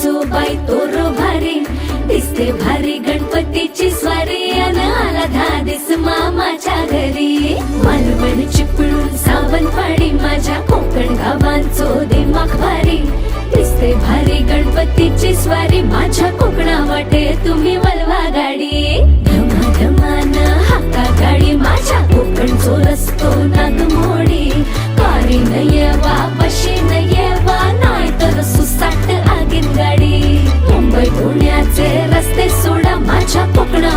आजोबाई तोर भारी. दिसते भारी गणपतीची स्वारी अन आला धादिस मामाच्या घरी. मालवण चिपळूण सावनपाडी माझ्या कोकण गावांचो दिमाग भारी. दिसते भारी गणपतीची स्वारी माझ्या कोकणा वाटे तुम्ही वलवा गाडी. धमा धमान हाका गाडी माझ्या कोकण जो रस्तो नाग मोडी छा पकड़ा